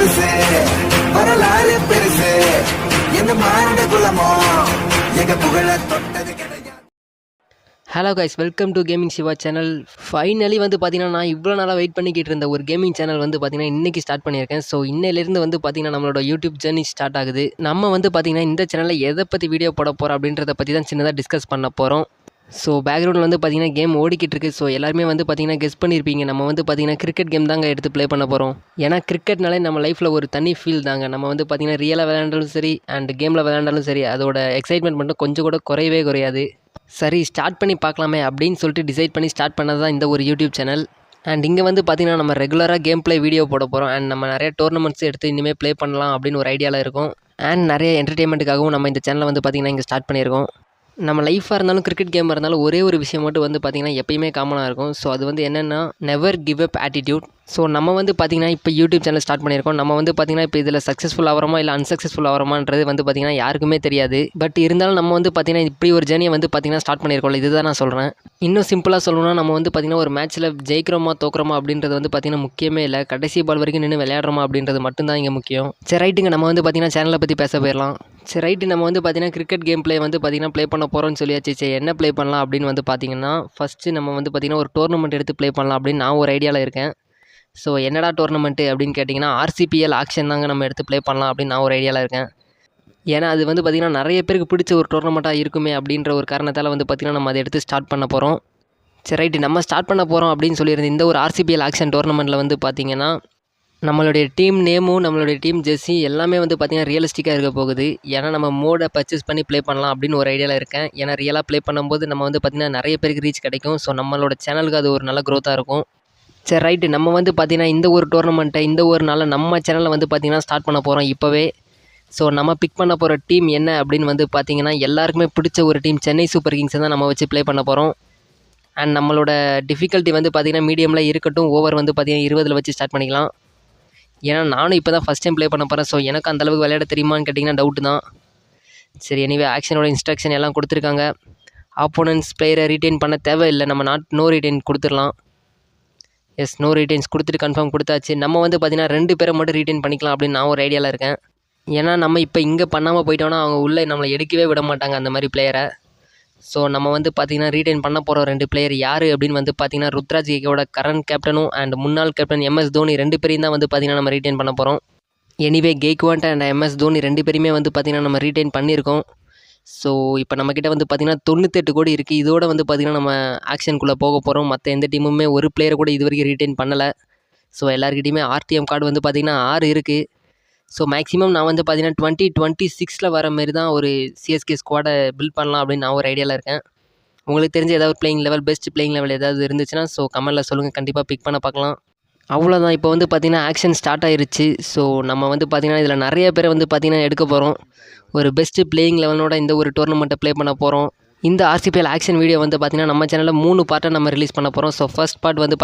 முழுசு வரலாறு பெருசு. எந்த மாநில குலமோ எங்க புகழ தொட்டது hello guys welcome to gaming Siva channel finally வந்து பார்த்தீங்கன்னா நான் இவ்வளோ நாளாக வெயிட் பண்ணிக்கிட்டு இருந்த ஒரு கேமிங் சேனல் வந்து பார்த்தீங்கன்னா இன்றைக்கி ஸ்டார்ட் பண்ணியிருக்கேன். ஸோ இன்னிலேருந்து வந்து பார்த்தீங்கன்னா நம்மளோட யூடியூப் ஜர்னி ஸ்டார்ட் ஆகுது. நம்ம வந்து பார்த்தீங்கன்னா இந்த சேனலில் எதை பற்றி வீடியோ போட போகிறோம் அப்படின்றத பற்றி தான் சின்னதாக டிஸ்கஸ் பண்ண போகிறோம் ஸோ பேக்ரவுண்டில் வந்து பார்த்தீங்கன்னா கேம் ஓடிக்கிட்டு இருக்கு. ஸோ எல்லாருமே வந்து பார்த்தீங்கன்னா கெஸ் பண்ணியிருப்பீங்க நம்ம வந்து பார்த்தீங்கன்னா கிரிக்கெட் கேம் தாங்க எடுத்து ப்ளே பண்ண போகிறோம் ஏன்னா கிரிக்கெட்னாலே நம்ம லைஃப்பில் ஒரு தனி ஃபீல் தாங்க. நம்ம வந்து பார்த்திங்கன்னா ரியலாக விளையாண்டாலும் சரி அண்ட் கேமில் விளையாண்டாலும் சரி அதோட எக்ஸைட்மெண்ட் மட்டும் கொஞ்சம் கூட குறையவே குறையாது. சரி ஸ்டார்ட் பண்ணி பார்க்கலாமே அப்படின்னு சொல்லிட்டு டிசைட் பண்ணி ஸ்டார்ட் பண்ணது தான் இந்த ஒரு யூடியூப் சேனல் அண்ட் இங்கே வந்து பார்த்தீங்கன்னா நம்ம ரெகுலராக கேம் ப்ளே வீடியோ போட போகிறோம் அண்ட் நம்ம நிறைய டோர்னமெண்ட்ஸ் எடுத்து இனிமேல் ப்ளே பண்ணலாம் அப்படின்னு ஒரு ஐடியாவில் இருக்கும். அண்ட் நிறைய என்டர்டெயின்மெண்ட்டுக்காகவும் நம்ம இந்த சேனலை வந்து பார்த்திங்கன்னா இங்கே ஸ்டார்ட் பண்ணியிருக்கோம். நம்ம லைஃபாக இருந்தாலும் கிரிக்கெட் கேமாக இருந்தாலும் ஒரே ஒரு விஷயம் மட்டும் வந்து பார்த்திங்கன்னா எப்பயுமே காமனாக இருக்கும். ஸோ அது வந்து என்னென்னா never give up attitude so நம்ம வந்து பார்த்திங்கன்னா இப்போ யூடியூப் சேனல் ஸ்டார்ட் பண்ணியிருக்கோம். நம்ம வந்து பார்த்திங்கன்னா இப்போ இதில் சக்ஸஸ்ஃபுல் ஆகிறோமா இல்லை அன்சக்ஸஸ்ஃபுல் ஆகிறோமான்றது வந்து பார்த்திங்கன்னா யாருக்குமே தெரியாது. பட் இருந்தாலும் நம்ம வந்து பார்த்திங்கன்னா இப்படி ஒரு ஜேர்னியை வந்து பார்த்திங்கன்னா ஸ்டார்ட் பண்ணியிருக்கோம் இதுதான் நான் சொல்கிறேன் இன்னும் சிம்பிளாக சொல்லணும்னா நம்ம வந்து பார்த்திங்கன்னா ஒரு மேட்ச்சில் ஜெயிக்கிறோமா தோக்குறோமா அப்படின்றது வந்து பார்த்திங்கன்னா முக்கியமே இல்லை. கடைசி பால் வரைக்கும் நின்று விளையாடுறோமா அப்படின்றது மட்டும்தான் இங்கே முக்கியம். சரி ரைட்டுங்க நம்ம வந்து பார்த்திங்கன்னா சேனலை பற்றி பேச போயிடலாம். சரி ரைட்டு நம்ம வந்து பார்த்திங்கன்னா கிரிக்கெட் கேம் ப்ளே வந்து பார்த்திங்கன்னா ப்ளே பண்ண போகிறோம்னு சொல்லியாச்சு. சரி என்ன ப்ளே பண்ணலாம் அப்படின்னு வந்து பார்த்திங்கன்னா ஃபஸ்ட்டு நம்ம வந்து பார்த்திங்கன்னா ஒரு டோர்னமெண்ட் எடுத்து ப்ளே பண்ணலாம் அப்படின்னு நான் ஒரு ஐடியாவில் இருக்கேன். ஸோ என்னடா டோர்னமெண்ட்டு அப்படின்னு கேட்டிங்கன்னா ஆர்சிபிஎல் ஆக்ஷன் தாங்க நம்ம எடுத்து ப்ளே பண்ணலாம் அப்படின்னு நான் ஒரு ஐடியாவில் இருக்கேன். ஏன்னா அது வந்து பார்த்திங்கன்னா நிறைய பேருக்கு பிடிச்ச ஒரு டோர்னமெண்ட்டாக இருக்குமே அப்படின்ற ஒரு காரணத்தால் வந்து பார்த்திங்கன்னா நம்ம அதை எடுத்து ஸ்டார்ட் பண்ண போகிறோம் சரி ரைட்டு நம்ம ஸ்டார்ட் பண்ண போகிறோம் அப்படின்னு சொல்லியிருந்த இந்த ஒரு ஆர்சிபிஎல் ஆக்ஷன் டோர்னமெண்ட்டில் வந்து பார்த்திங்கன்னா நம்மளுடைய டீம் நேமும் நம்மளுடைய டீம் ஜெர்சி எல்லாமே வந்து பார்த்திங்கன்னா ரியலிஸ்டிக்காக இருக்க போகுது. ஏன்னா நம்ம மோடை பர்ச்சேஸ் பண்ணி ப்ளே பண்ணலாம் அப்படின்னு ஒரு ஐடியாவில் இருக்கேன். ஏன்னா ரியலாக ப்ளே பண்ணும்போது நம்ம வந்து பார்த்திங்கன்னா நிறைய பேருக்கு ரீச் கிடைக்கும். ஸோ நம்மளோட சேனலுக்கு அது ஒரு நல்ல க்ரோத்தாக இருக்கும். சரி ரைட்டு நம்ம வந்து பார்த்திங்கன்னா இந்த ஒரு டோர்னமெண்ட்டை இந்த ஒரு நாளில் நம்ம சேனலில் வந்து பார்த்திங்கன்னா ஸ்டார்ட் பண்ண போகிறோம் இப்போவே. ஸோ நம்ம பிக் பண்ண போகிற டீம் என்ன அப்படின்னு வந்து பார்த்திங்கன்னா எல்லாருக்குமே பிடிச்ச ஒரு டீம் சென்னை சூப்பர் கிங்ஸை தான் நம்ம வச்சு ப்ளே பண்ண போகிறோம் அண்ட் நம்மளோட டிஃபிகல்ட்டி வந்து பார்த்திங்கன்னா மீடியமில் இருக்கட்டும் ஓவர் வந்து பார்த்திங்கன்னா இருபதில் வச்சு ஸ்டார்ட் பண்ணிக்கலாம். ஏன்னா நானும் இப்போ தான் ஃபஸ்ட் டைம் ப்ளே பண்ண போகிறேன் ஸோ எனக்கு அந்தளவுக்கு விளையாட தெரியுமான்னு கேட்டிங்கன்னா டவுட்டு தான். சரி எனிவே ஆக்ஷனோட இன்ஸ்ட்ரக்ஷன் எல்லாம் கொடுத்துருக்காங்க. ஆப்போனன்ஸ் பிளேயரை ரீட்டைன் பண்ண தேவையில்லை. நம்ம நாட் நோ ரீட்டைன் கொடுத்துடலாம். எஸ் நோ ரீட்டைன்ஸ் கொடுத்துட்டு கன்ஃபார்ம் கொடுத்தாச்சு. நம்ம வந்து பார்த்திங்கன்னா ரெண்டு பேரை மட்டும் ரீட்டைன் பண்ணிக்கலாம் அப்படின்னு நான் ஒரு ஐடியாவில் இருக்கேன். ஏன்னா நம்ம இப்போ இங்கே பண்ணாமல் போயிட்டோன்னா அவங்க உள்ளே நம்மளை எடுக்கவே விட மாட்டாங்க அந்த மாதிரி பிளேயரை ஸோ நம்ம வந்து பார்த்திங்கன்னா ரீடைன் பண்ண போகிற ரெண்டு பிளேயர் யார் அப்படின்னு வந்து பார்த்திங்கன்னா ருத்ராஜ் கேக்கோட கரண்ட் கேப்டனும் அண்ட் முன்னாள் கேப்டன் எம்எஸ் தோனி ரெண்டு பேரையும் தான் வந்து பார்த்திங்கன்னா நம்ம ரீடைன் பண்ண போகிறோம் anyway Gaikwad and MS Dhoni ரெண்டு பேருமே வந்து பார்த்திங்கன்னா நம்ம ரீடைன் பண்ணியிருக்கோம். ஸோ இப்போ நம்மக்கிட்ட வந்து பார்த்திங்கன்னா தொண்ணூத்தெட்டு கோடி இருக்குது இதோட வந்து பார்த்திங்கன்னா நம்ம ஆக்ஷனுக்குள்ளே போக போகிறோம் மற்ற எந்த டீமுமே ஒரு பிளேயரை கூட இது வரைக்கும் ரீட்டைன் பண்ணலை. ஸோ எல்லாருக்கிட்டையுமே ஆர்டிஎம் கார்டு வந்து பார்த்திங்கன்னா ஆறு இருக்குது ஸோ மேக்ஸிமம் நான் வந்து பார்த்தீங்கன்னா டுவெண்ட்டி டுவெண்ட்டி சிக்ஸில் வர மாரி தான் ஒரு சிஎஸ்கே ஸ்குவாடை பில்ட் பண்ணலாம் அப்படின்னு நான் ஒரு ஐடியாவில் இருக்கேன். உங்களுக்கு தெரிஞ்ச ஏதாவது playing eleven best playing eleven ஏதாவது இருந்துச்சுன்னா ஸோ கமெண்ட்டில் சொல்லுங்கள் கண்டிப்பாக பிக் பண்ண பார்க்கலாம். அவ்வளோதான் இப்போ வந்து பார்த்திங்கன்னா ஆக்ஷன் ஸ்டார்ட் ஆயிருச்சு. ஸோ நம்ம வந்து பார்த்திங்கன்னா இதில் நிறைய பேரை வந்து பார்த்திங்கன்னா எடுக்க போகிறோம் ஒரு பெஸ்ட்டு பிளேயிங் லெவலோட இந்த ஒரு டோர்னமெண்ட்டை ப்ளே பண்ண போகிறோம் இந்த ஆர்சிபிஎல் ஆக்ஷன் வீடியோ வந்து பார்த்திங்கன்னா நம்ம சேனலில் மூணு பார்ட்டை நம்ம ரிலீஸ் பண்ண போகிறோம் ஸோ ஃபஸ்ட் பார்ட் வந்து